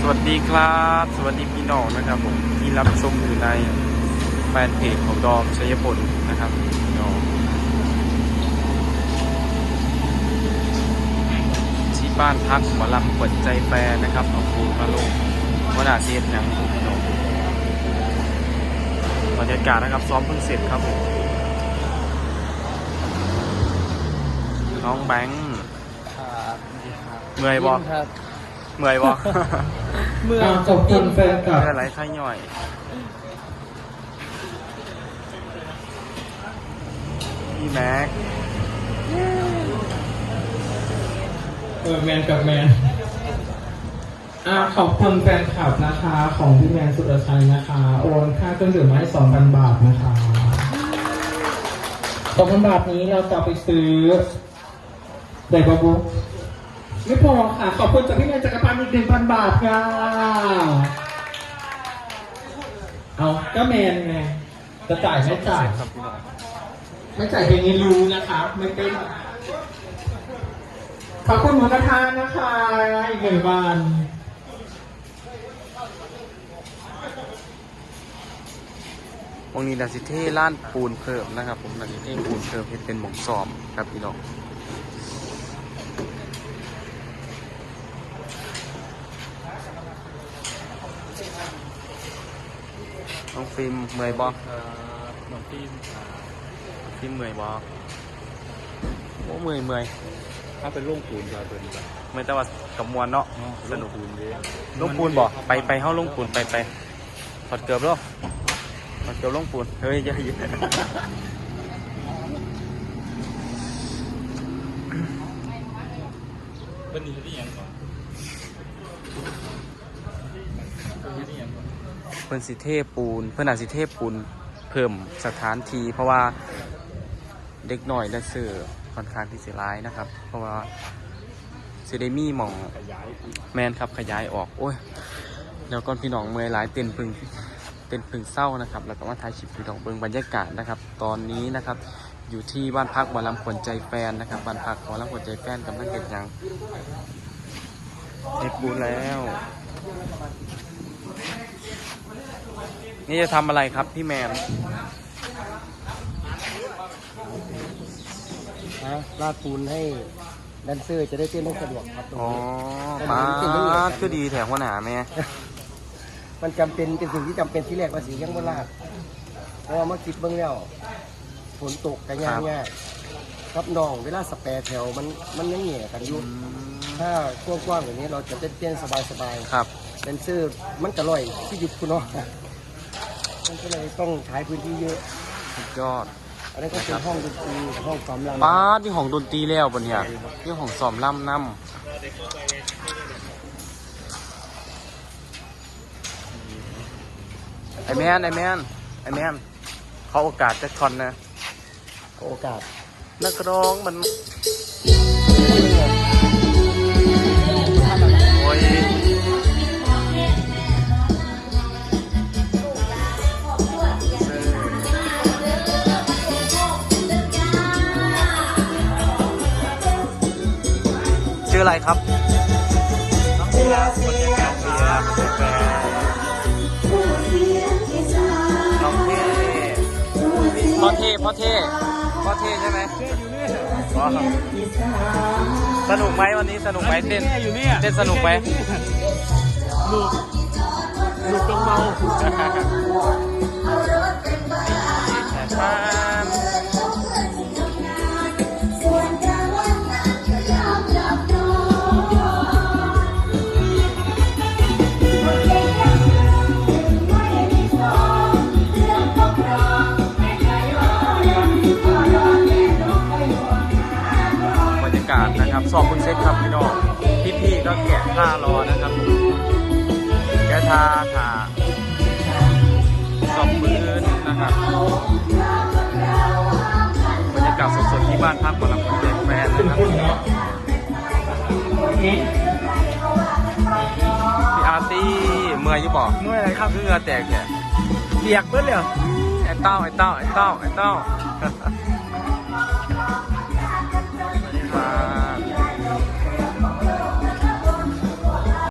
สวัสดีครับ สวัสดีพี่น้องนะครับผมที่รับชมอยู่ในแฟนเพจของดอมชัยพลนะครับพี่น้องที่บ้านพักหมอลำขวัญใจแฟนนะครับเอาปูมาลงวนาเซียนหนังผมพี่น้องบรรยากาศนะครับซ้อมเพิ่งเสร็จครับผมน้องแบงค์ครับครับเมื่อยบอครับ เมื่อยบอเมื่ออ่าขอบคุณแฟนคลับเมื่อไรไข้ย่อย พี่แม็ก เออแมนกับแมนอ่าขอบคุณแฟนคลับนะคะ ของพี่แมนสุรชัยนะคะ โอนค่าเครื่องดื่มมาให้สองพันบาทนะคะสองพันบาทนี้เราจะเอาไปซื้อไดบาบุ ไม่พอค่ะ ขอบคุณจากพี่แมนจักรพันธ์อีกหนึ่งพันบาทค่ะ เอาก็แมนไง จะจ่ายไม่จ่าย ไม่จ่ายเพลงนี้รู้นะคะ ไม่เป็นขอบคุณหมูกระทะนนะคะ อีกหนึ่งวันวงนี้นาซิเท่ล้านปูนเพิ่มนะครับ ผมนาซิเท่ปูนเพิ่มเฮ็ดเป็นหมองซอมครับพี่น้อง น้องฟิล์มเมื่อยบอหนองตีนฟิล์มเมื่อยบอโอ้เมื่อยเมื่อยถ้าเป็นโร่งปูนจะเป็นแบบเมื่อยแต่ว่ากับมวลเนาะสนุกปูนเยอะลงปูนบ่ไปไปเฮ้าลงปูนไปไปถอดเกือบแล้วถอดเกือบลงปูนเฮ้ยอย่าอย่าเป็นดีที่ยังก่อนเป็นที่ยังก่อน เพิ่นสิเทปูน เพิ่นอาจสิเทปูนเพิ่มสถานที่เพราะว่าเด็กหน่อยและเสือค่อนข้างที่สิร้ายนะครับ เพราะว่าสิได้มีหมองแมนครับขยายออก โอ้ยแล้วก่อนพี่น้องเมื่อยหลายเต้นพึ่งเต้นพึ่งเศร้านะครับ แล้วก็มาถ่ายคลิปพี่น้องเบิงบรรยากาศนะครับ ตอนนี้นะครับอยู่ที่บ้านพักหมอลำขวัญใจแฟนนะครับบ้านพักหมอลำขวัญใจแฟนกำลังเก็บยังเทปูนแล้ว นี่จะทำอะไรครับพี่แมนนะลาดปูนให้แดนเซอร์จะได้เต้นได้สะดวกครับตรงอ๋อนี้ป้าดคือดีแถวหัวหนาแม่มันจำเป็นเป็นสิ่งที่จำเป็นที่แรกว่าสียังบ่ลาดเพราะว่าเมื่อคิดเบื้องแล้วฝนตกกันยากง่ายครับน้องเวลาสแปรแถวมันมันยังเหนียกันอยู่ อืม ถ้ากว้างๆแบบนี้เราจะเต้นๆสบายๆครับแดนเซอร์มันกระร่อยที่หยุดคุณเนาะมันก็เลยต้องใช้พื้นที่เยอะ สุดยอดอันนี้นก็เป็นห้องดนตรีห้องซ้อมรำป้าดที่ของดนตรีแล้วบนเนี่ยที่ของซ้อมล่ำน้ำไอแมนไอแมนไอแมนเขาโอกาสจะคอนนะ โอกาสนักร้องมัน ออะไรครับน้องเบียร์คนเดียวกันเบียร์แฟนน้องเท่พ่อเท่พ่อเท่พ่อเท่ใช่ไหมอ๋อสนุกไหมวันนี้สนุกไหมเต้นเต้นสนุกไหมลูกลูกต้องเมา นะครับสอบคุณเซ็ตครับพี่น้องพี่ๆก็แกะท่ารอนะครับแกะท่าขาสอบพื้นนะครับบรรยากาศสดๆที่บ้านพักหมอลำคนเด็กแฟนนะครับพี่อาร์ตี้เมื่อยอยู่บ่เมื่อไรครับคือเหงื่อแตกแกเปียกเบิ้ลเลยไอ้เต้าไอ้เต้าไอ้เต้าไอ้เต้า